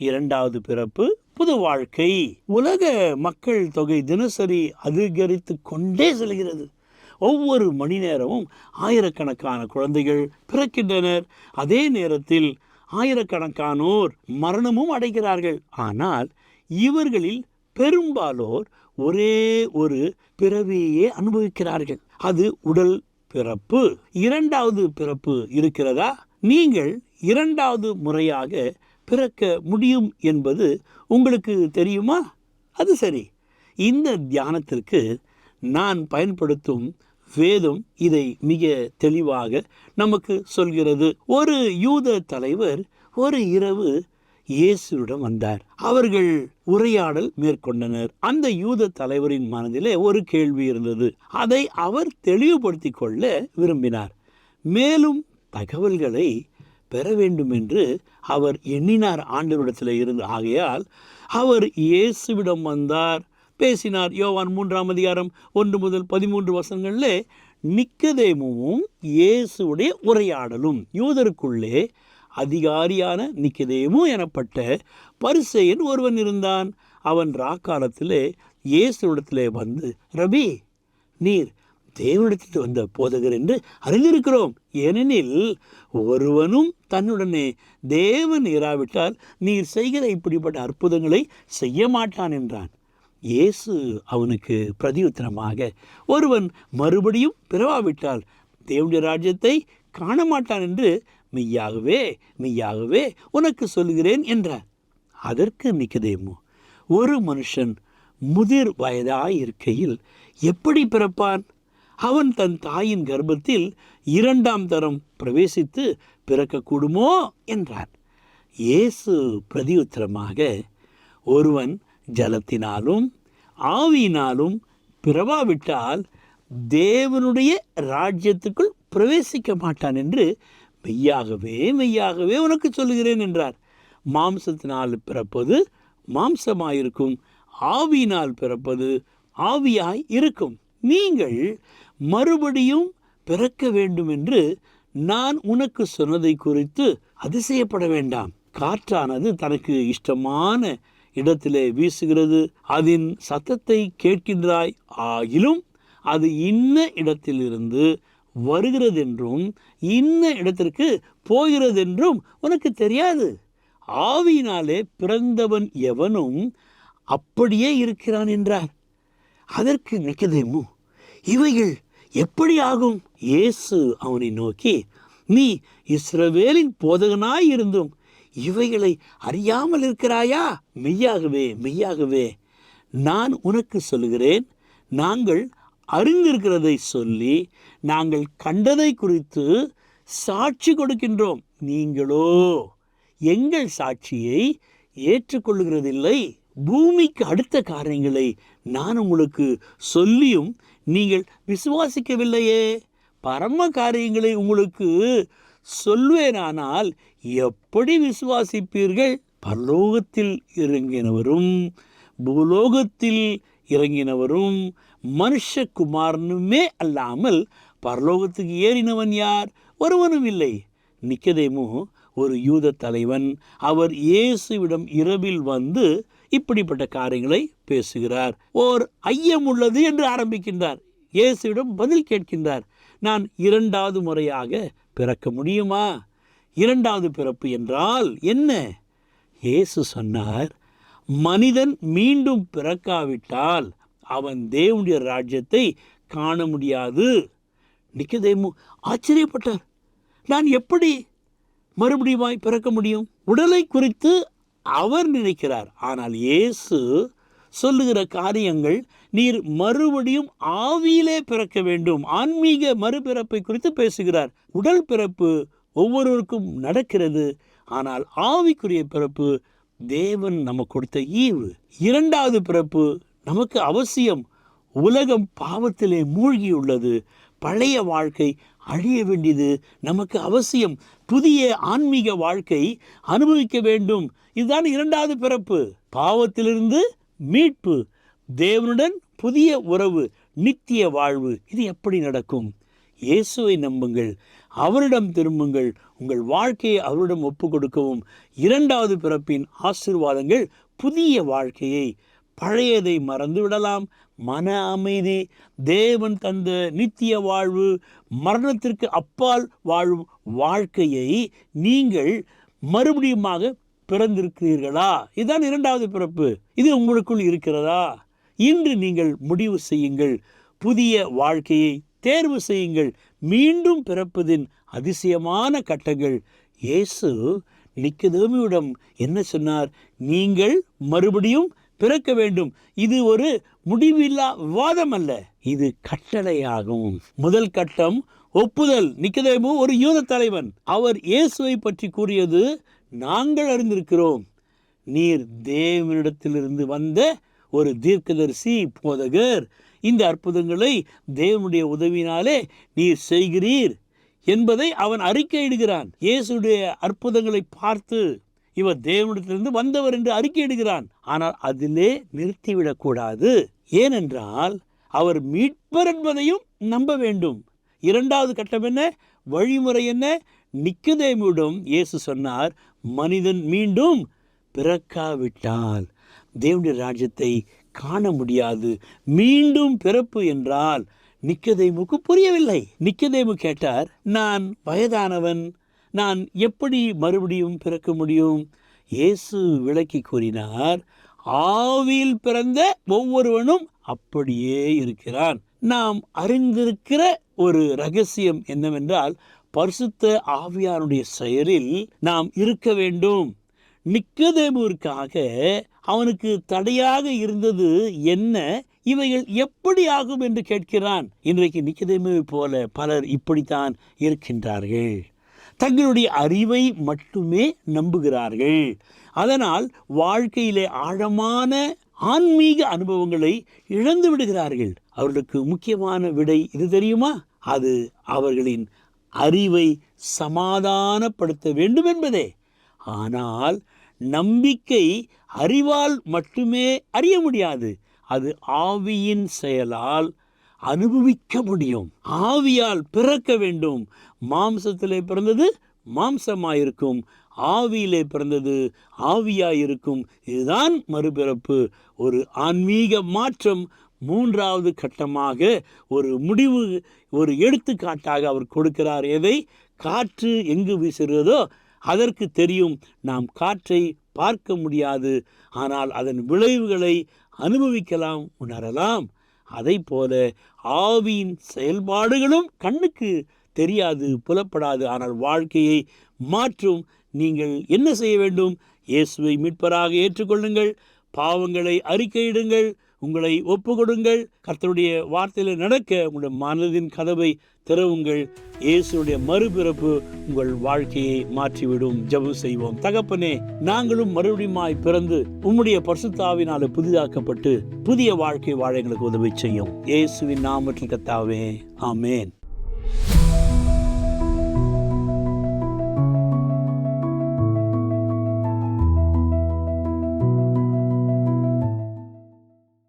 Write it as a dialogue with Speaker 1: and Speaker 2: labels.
Speaker 1: இரண்டாவது பிறப்பு புது வாழ்க்கை. உலக மக்கள் தொகை தினசரி அதிகரித்து கொண்டே செல்கிறது. ஒவ்வொரு மணி நேரமும் ஆயிரக்கணக்கான குழந்தைகள் பிறக்கின்றனர். அதே நேரத்தில் ஆயிரக்கணக்கானோர் மரணமும் அடைகிறார்கள். ஆனால் இவர்களில் பெரும்பாலோர் ஒரே ஒரு பிறவியே அனுபவிக்கிறார்கள். அது உடல் பிறப்பு. இரண்டாவது பிறப்பு இருக்கிறதா? நீங்கள் இரண்டாவது முறையாக பிறக்க முடியும் என்பது உங்களுக்கு தெரியுமா? அது சரி. இந்த தியானத்திற்கு நான் பயன்படுத்தும் வேதம் இதை மிக தெளிவாக நமக்கு சொல்கிறது. ஒரு யூத தலைவர் ஒரு இரவு இயேசுவிடம் வந்தார். அவர்கள் உரையாடல் மேற்கொண்டனர். அந்த யூத தலைவரின் மனதிலே ஒரு கேள்வி இருந்தது. அதை அவர் தெளிவுபடுத்தி கொள்ள விரும்பினார். மேலும் தகவல்களை பெற வேண்டும் என்று அவர் எண்ணினார் ஆண்டவரிடத்தில் இருந்து. ஆகையால் அவர் இயேசுவிடம் வந்தார். பேசினார். யோவான் மூன்றாம் அதிகாரம் ஒன்று முதல் பதிமூன்று வசனங்களிலே நிக்கதேமுவும் இயேசுடைய உரையாடலும் யூதருக்குள்ளே அதிகாரியான நிக்கதேமு எனப்பட்ட பரிசெயன் ஒருவன் இருந்தான். அவன் ராக்காலத்திலே இயேசுவிடத்திலே வந்து ரபி நீர் தேவனிடத்தில் வந்த போதகர் என்று அறிந்திருக்கிறோம். ஏனெனில் ஒருவனும் தன்னுடனே தேவன் இராவிட்டால் நீர் செய்கிற இப்படிப்பட்ட அற்புதங்களை செய்ய மாட்டான் என்றான். இயேசு அவனுக்கு பிரதியுத்தரமாக ஒருவன் மறுபடியும் பிறவாவிட்டால் தேவனுடைய ராஜ்யத்தை காண மாட்டான் என்று மெய்யாகவே மெய்யாகவே உனக்கு சொல்கிறேன் என்றார். அதற்கு நிக்கதேமோ ஒரு மனுஷன் முதிர் வயதாயிருக்கையில் எப்படி பிறப்பான்? அவன் தன் தாயின் கர்ப்பத்தில் இரண்டாம் தரம் பிரவேசித்து பிறக்கக்கூடுமோ என்றார் இயேசு பிரதியுத்தரமாக ஒருவன் ஜலத்தினாலும் ஆவியினாலும் பிறவாவிட்டால் தேவனுடைய ராஜ்யத்துக்குள் பிரவேசிக்க மாட்டான் என்று மெய்யாகவே மெய்யாகவே உனக்கு சொல்லுகிறேன் என்றார். மாம்சத்தினால் பிறப்பது மாம்சமாயிருக்கும் ஆவியினால் பிறப்பது ஆவியாய் இருக்கும். நீங்கள் மறுபடியும் பிறக்க வேண்டும் என்று நான் உனக்கு சொன்னதை குறித்து அதிசயப்பட வேண்டாம். காற்றானது தனக்கு இஷ்டமான இடத்திலே வீசுகிறது. அதன் சத்தத்தை கேட்கின்றாய். ஆகிலும் அது இன்ன இடத்திலிருந்து வருகிறதென்றும் இன்ன இடத்திற்கு போகிறதென்றும் உனக்கு தெரியாது. ஆவியினாலே பிறந்தவன் எவனும் அப்படியே இருக்கிறான் என்றார். அதற்கு நிக்கதேமு இவைகள் எப்படி ஆகும் இயேசு அவனை நோக்கி நீ இஸ்ரவேலின் போதகனாய் இருந்தும் இவைகளை அறியாமல் இருக்கிறாயா? மெய்யாகவே மெய்யாகவே நான் உனக்கு சொல்லுகிறேன். நாங்கள் அறிந்திருக்கிறதை சொல்லி நாங்கள் கண்டதை குறித்து சாட்சி கொடுக்கின்றோம். நீங்களோ எங்கள் சாட்சியை ஏற்றுக்கொள்கிறதில்லை பூமிக்கு அடுத்த காரியங்களை நான் உங்களுக்கு சொல்லியும் நீங்கள் விசுவாசிக்கவில்லையே. பரம காரியங்களை உங்களுக்கு சொல்வேனானால் எப்படி விசுவாசிப்பீர்கள்? பரலோகத்தில் இறங்கினவரும் பூலோகத்தில் இறங்கினவரும் மனுஷகுமாரனுமே அல்லாமல் பரலோகத்துக்கு ஏறினவன் யார்? ஒருவனும் இல்லை. நிக்கதேமோ ஒரு யூத தலைவன் அவர் இயேசுவிடம் இரவில் வந்து இப்படிப்பட்ட காரியங்களை பேசுகிறார். ஓர் ஐயம் உள்ளது என்று ஆரம்பிக்கின்றார். இயேசுவிடம் பதில் கேட்கின்றார். நான் இரண்டாவது முறையாக பிறக்க முடியுமா? இரண்டாவது பிறப்பு என்றால் என்ன? இயேசு சொன்னார் மனிதன் மீண்டும் பிறக்காவிட்டால் அவன் தேவனுடைய ராஜ்யத்தை காண முடியாது. நிக்கதேமு ஆச்சரியப்பட்டார். நான் எப்படி மறுபடியுமாய் பிறக்க முடியும்? உடலை குறித்து அவர் நினைக்கிறார். ஆனால் இயேசு சொல்லுகிற காரியங்கள் நீர் மறுபடியும் ஆவியிலே பிறக்க வேண்டும். ஆன்மீக மறுபிறப்பை குறித்து பேசுகிறார். உடல் பிறப்பு ஒவ்வொருவருக்கும் நடக்கிறது. ஆனால் ஆவிக்குரிய பிறப்பு தேவன் நமக்கு கொடுத்த ஈவு. இரண்டாவது பிறப்பு நமக்கு அவசியம். உலகம் பாவத்திலே மூழ்கியுள்ளது. பழைய வாழ்க்கை அழிய வேண்டியது நமக்கு அவசியம். புதிய ஆன்மீக வாழ்க்கை அனுபவிக்க வேண்டும். இதுதான் இரண்டாவது பிறப்பு. பாவத்திலிருந்து மீட்பு. தேவனுடன் புதிய உறவு நித்திய வாழ்வு. இது எப்படி நடக்கும்? இயேசுவை நம்புங்கள். அவரிடம் திரும்புங்கள். உங்கள் வாழ்க்கையை அவரிடம் ஒப்பு கொடுக்கவும். இரண்டாவது பிறப்பின் ஆசிர்வாதங்கள் புதிய வாழ்க்கையை. பழையதை மறந்து விடலாம். மன அமைதி. தேவன் தந்த நித்திய வாழ்வு மரணத்திற்கு அப்பால் வாழும் வாழ்க்கையை நீங்கள் மறுபடியுமாக பிறந்திருக்கிறீர்களா? இதுதான் இரண்டாவது பிறப்பு. இது உங்களுக்குள் இருக்கிறதா? இன்று நீங்கள் முடிவு செய்யுங்கள். புதிய வாழ்க்கையை தேர்வு செய்யுங்கள். மீண்டும் பிறப்பதின் அதிசயமான கட்டங்கள். இயேசு நிக்கதேமியிடம் என்ன சொன்னார்? நீங்கள் மறுபடியும் பிறக்க வேண்டும். இது ஒரு முடிவில்லா விவாதம் அல்ல. இது கட்டளையாகும். முதல் கட்டம் ஒப்புதல். நிக்கதேமு ஒரு யூத தலைவன். அவர் இயேசுவை பற்றி கூறியது நாங்கள் அறிந்திருக்கிறோம். நீர் தேவனிடத்திலிருந்து வந்த ஒரு தீர்க்கதரிசி போதகர். இந்த அற்புதங்களை தேவனுடைய உதவினாலே நீர் செய்கிறீர் என்பதை அவன் அறிக்கையிடுகிறான். இயேசுடைய அற்புதங்களை பார்த்து இவர் தேவனிடத்திலிருந்து வந்தவர் என்று அறிக்கையிடுகிறான். ஆனால் அதிலே நிறுத்திவிடக்கூடாது. ஏனென்றால் அவர் மீட்பர் என்பதையும் நம்ப வேண்டும். இரண்டாவது கட்டம் என்ன? வழிமுறை என்ன? நிக்கதேமியிடம் இயேசு சொன்னார் மனிதன் மீண்டும் பிறக்காவிட்டால் தேவனுடைய ராஜ்யத்தை காண முடியாது. மீண்டும் பிறப்பு என்றால் நிக்கதேமுக்கு புரியவில்லை. நிக்கதேமு கேட்டார் நான் வயதானவன் நான் எப்படி மறுபடியும் பிறக்க முடியும்? இயேசு விளக்கி கூறினார் ஆவியில் பிறந்த ஒவ்வொருவனும் அப்படியே இருக்கிறான். நாம் அறிந்திருக்கிற ஒரு ரகசியம் என்னவென்றால் பரிசுத்த ஆவியாருடைய செயலில் நாம் இருக்க வேண்டும். நிக்கதேமுவிற்காக அவனுக்கு தடையாக இருந்தது என்ன? இவைகள் எப்படி ஆகும் என்று கேட்கிறான். இன்றைக்கு நிக்கதேமுவை போல பலர் இப்படித்தான் இருக்கின்றார்கள். தங்களுடைய அறிவை மட்டுமே நம்புகிறார்கள். அதனால் வாழ்க்கையிலே ஆழமான ஆன்மீக அனுபவங்களை இழந்து விடுகிறார்கள் அவர்களுக்கு முக்கியமான விடை இது தெரியுமா? அது அவர்களின் அறிவை சமாதானப்படுத்த வேண்டும் என்பதே. ஆனால் நம்பிக்கை அறிவால் மட்டுமே அறிய முடியாது. அது ஆவியின் செயலால் அனுபவிக்க முடியும். ஆவியால் பிறக்க வேண்டும். மாம்சத்திலே பிறந்தது மாம்சமாயிருக்கும். ஆவியிலே பிறந்தது ஆவியாயிருக்கும். இதுதான் மறுபிறப்பு. ஒரு ஆன்மீக மாற்றம் மூன்றாவது கட்டமாக ஒரு முடிவு ஒரு எடுத்துக்காட்டாக அவர் கொடுக்கிறார். எதை? காற்று எங்கு வீசுகிறதோ அதற்கு தெரியும். நாம் காற்றை பார்க்க முடியாது. ஆனால் அதன் விளைவுகளை அனுபவிக்கலாம் உணரலாம். அதை போல ஆவியின் செயல்பாடுகளும் கண்ணுக்கு தெரியாது புலப்படாது. ஆனால் வாழ்க்கையை மாற்றும் நீங்கள் என்ன செய்ய வேண்டும்? இயேசுவை மீட்பராக ஏற்றுக்கொள்ளுங்கள். பாவங்களை அறிக்கையிடுங்கள். உங்களை ஒப்பு கொடுங்கள் கர்த்தருடைய வார்த்தையில் நடக்க உங்களுடைய மனதின் கதவை திறவுங்கள். இயேசுடைய மறுபிறப்பு உங்கள் வாழ்க்கையை மாற்றிவிடும். ஜெபம் செய்வோம். தகப்பனே நாங்களும் மறுபடியுமாய் பிறந்து உம்முடைய பரிசுத்தாவினால புதிதாக்கப்பட்டு புதிய வாழ்க்கை வாழ எங்களுக்கு உதவி செய்யும். இயேசுவின் நாமற்ற கத்தாவே. ஆமேன்.